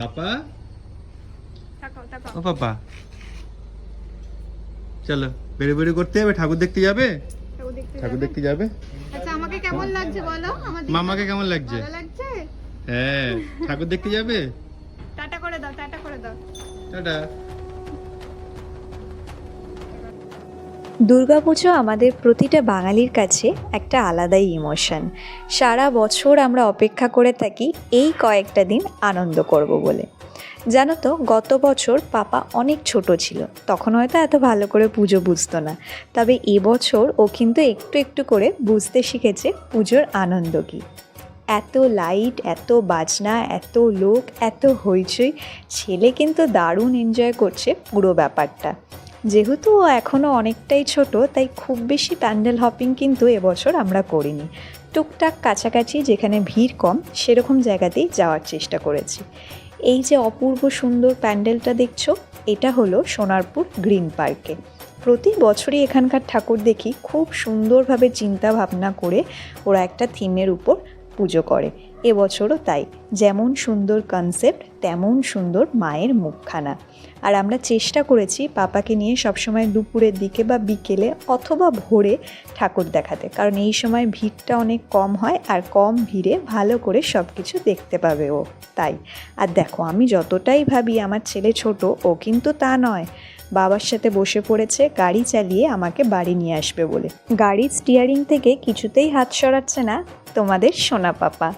পাপা ও পাপা চলো বেড়ে বেরো করতে যাবে ঠাকুর দেখতে যাবে? ঠাকুর দেখতে যাবে? আচ্ছা আমাকে কেমন লাগছে বলো? মামাকে কেমন লাগছে? ভালো লাগছে? হ্যাঁ ঠাকুর দেখতে যাবে? টাটা করে দাও টাটা করে দাও। টাটা। দুর্গাপুজো আমাদের প্রতিটা বাঙালির কাছে একটা আলাদাই ইমোশন সারা বছর আমরা অপেক্ষা করে থাকি এই কয়েকটা দিন আনন্দ করব বলে। জানো তো গত বছর পাপা অনেক ছোট ছিল, তখন হয়তো এত ভালো করে পুজো বুঝতো না। তবে এবছর ও কিন্তু একটু একটু করে বুঝতে শিখেছে পুজোর আনন্দ কী। এত লাইট এত বাজনা, এত লোক, এত হইচই, ছেলে কিন্তু দারুণ এনজয় করছে পুরো ব্যাপারটা। যেহেতু ও এখনও অনেকটাই ছোট, তাই খুব বেশি প্যান্ডেল হপিং কিন্তু এবছর আমরা করিনি। টুকটাক কাছাকাছি যেখানে ভিড় কম, সেরকম জায়গাতেই যাওয়ার চেষ্টা করেছি। এই যে অপূর্ব সুন্দর প্যান্ডেলটা দেখছ, এটা হলো সোনারপুর গ্রিন পার্কে। প্রতি বছরই এখানকার ঠাকুর দেখি খুব সুন্দরভাবে চিন্তা ভাবনা করে ওরা একটা থিমের উপর পুজো করে। এবছরও তাই। যেমন সুন্দর কনসেপ্ট তেমন সুন্দর মায়ের মুখখানা। আর আমরা চেষ্টা করেছি পাপাকে নিয়ে সবসময় দুপুরের দিকে বা বিকেলে অথবা ভোরে ঠাকুর দেখাতে। কারণ এই সময় ভিড়টা অনেক কম হয় আর কম ভিড়ে ভালো করে সব কিছু দেখতে পাবে ও। তাই। আর দেখো, আমি যতটাই ভাবি আমার ছেলে ছোট, ও কিন্তু তা নয়। বাবার সাথে বসে পড়েছে, গাড়ি চালিয়ে আমাকে বাড়ি নিয়ে আসবে বলে। গাড়ির স্টিয়ারিং থেকে কিছুতেই হাত সরাচ্ছে না। তোমাদের সোনা পাপা।